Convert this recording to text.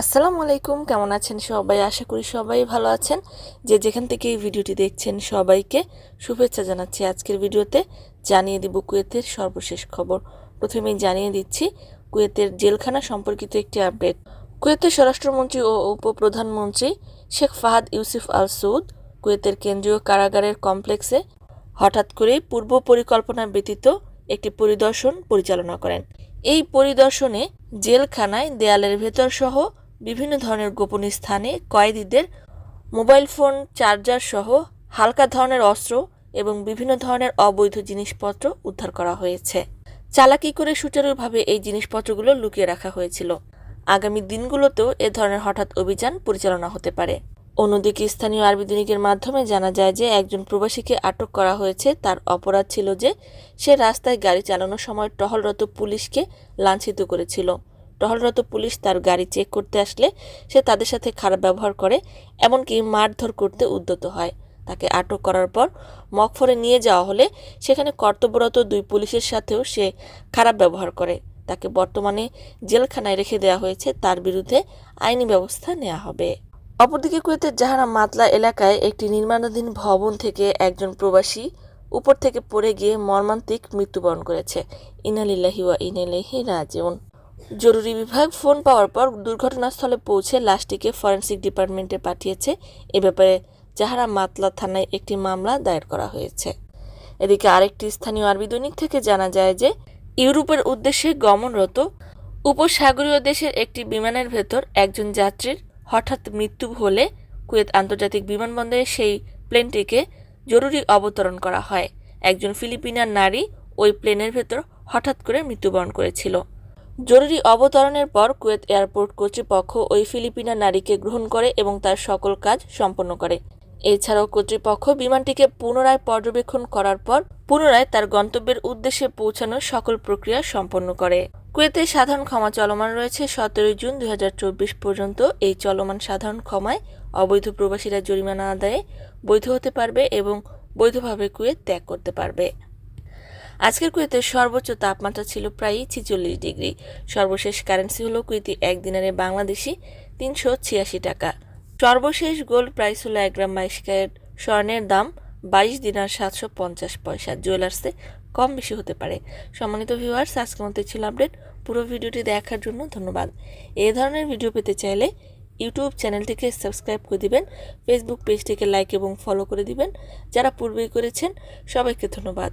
আসসালামু আলাইকুম, কেমন আছেন সবাই? আশা করি সবাই ভালো আছেন। যে যেখান থেকে এই ভিডিওটি দেখছেন সবাইকে শুভেচ্ছা জানাচ্ছি। আজকের ভিডিওতে জানিয়ে দিব কুয়েতের সর্বশেষ খবর। প্রথমেই জানিয়ে দিচ্ছি, কুয়েতের জেলখানা সম্পর্কিত একটি আপডেট। কুয়েতের স্বরাষ্ট্রমন্ত্রী ও উপপ্রধানমন্ত্রী শেখ ফাহাদ ইউসুফ আল সৌদ কুয়েতের কেন্দ্রীয় কারাগারের কমপ্লেক্সে হঠাৎ করেই পূর্ব পরিকল্পনা ব্যতীত একটি পরিদর্শন পরিচালনা করেন। এই পরিদর্শনে জেলখানায় দেয়ালের ভেতর সহ বিভিন্ন ধরনের গোপন স্থানে কয়েদিদের মোবাইল ফোন, চার্জার সহ হালকা ধরনের অস্ত্র এবং বিভিন্ন ধরনের অবৈধ জিনিসপত্র উদ্ধার করা হয়েছে। চালাকি করে সুচারুভাবে এই জিনিসপত্রগুলো লুকিয়ে রাখা হয়েছিল। আগামী দিনগুলোতেও এ ধরনের হঠাৎ অভিযান পরিচালনা হতে পারে। অন্যদিকে স্থানীয় আরবি দৈনিকের মাধ্যমে জানা যায় যে একজন প্রবাসীকে আটক করা হয়েছে। তার অপরাধ ছিল যে সে রাস্তায় গাড়ি চালানোর সময় টহলরত পুলিশকে লাঞ্ছিত করেছিল। টহলরত পুলিশ তার গাড়ি চেক করতে আসলে সে তাদের সাথে খারাপ ব্যবহার করে, এমনকি মারধর করতে উদ্যত হয়। তাকে আটক করার পর মকফরে নিয়ে যাওয়া হলে সেখানে কর্তব্যরত দুই পুলিশের সাথেও সে খারাপ ব্যবহার করে। তাকে বর্তমানে জেলখানায় রেখে দেওয়া হয়েছে, তার বিরুদ্ধে আইনি ব্যবস্থা নেওয়া হবে। অপরদিকে কুয়েতের জাহারা মাতলা এলাকায় একটি নির্মাণাধীন ভবন থেকে একজন প্রবাসী উপর থেকে পড়ে গিয়ে মর্মান্তিক মৃত্যুবরণ করেছে। ইনালিল্লাহি ওয়া ইনালিহি রাজিউন। জরুরি বিভাগ ফোন পাওয়ার পর দুর্ঘটনাস্থলে পৌঁছে লাশটিকে ফরেনসিক ডিপার্টমেন্টে পাঠিয়েছে। এ ব্যাপারে জাহারা মাতলা থানায় একটি মামলা দায়ের করা হয়েছে। এদিকে আরেকটি স্থানীয় আরবি দৈনিক থেকে জানা যায় যে, ইউরোপের উদ্দেশ্যে গমনরত উপসাগরীয় দেশের একটি বিমানের ভেতর একজন যাত্রীর হঠাৎ মৃত্যু হলে কুয়েত আন্তর্জাতিক বিমানবন্দরে সেই প্লেনটিকে জরুরি অবতরণ করা হয়। একজন ফিলিপিনার নারী ওই প্লেনের ভেতর হঠাৎ করে মৃত্যুবরণ করেছিল। জরুরি অবতরণের পর কুয়েত এয়ারপোর্ট কর্তৃপক্ষ ওই ফিলিপিনা নারীকে গ্রহণ করে এবং তার সকল কাজ সম্পন্ন করে। এছাড়াও কর্তৃপক্ষ বিমানটিকে পুনরায় পর্যবেক্ষণ করার পর পুনরায় তার গন্তব্যের উদ্দেশ্যে পৌঁছানোর সকল প্রক্রিয়া সম্পন্ন করে। কুয়েতে সাধারণ ক্ষমা চলমান রয়েছে। সতেরোই জুন দু হাজার চব্বিশ পর্যন্ত এই চলমান সাধারণ ক্ষমায় অবৈধ প্রবাসীরা জরিমানা আদায়ে বৈধ হতে পারবে এবং বৈধভাবে কুয়েত ত্যাগ করতে পারবে। আজকের কুয়েতের সর্বোচ্চ তাপমাত্রা ছিল প্রায় ছিচল্লিশ ডিগ্রি। সর্বশেষ কারেন্সি হলো কুয়েতি এক দিনারে বাংলাদেশি তিনশো ছিয়াশি টাকা। সর্বশেষ গোল্ড প্রাইস হলো এক গ্রাম বাইশ ক্যারেট স্বর্ণের দাম বাইশ দিনার সাতশো পঞ্চাশ পয়সা। জুয়েলার্সে কম বেশি হতে পারে। সম্মানিত ভিউয়ার্স, আজকের মতো ছিল আপডেট। পুরো ভিডিওটি দেখার জন্য ধন্যবাদ। এ ধরনের ভিডিও পেতে চাইলে ইউটিউব চ্যানেলটিকে সাবস্ক্রাইব করে দিবেন, ফেসবুক পেজটিকে লাইক এবং ফলো করে দিবেন। যারা পূর্বেই করেছেন, সবাইকে ধন্যবাদ।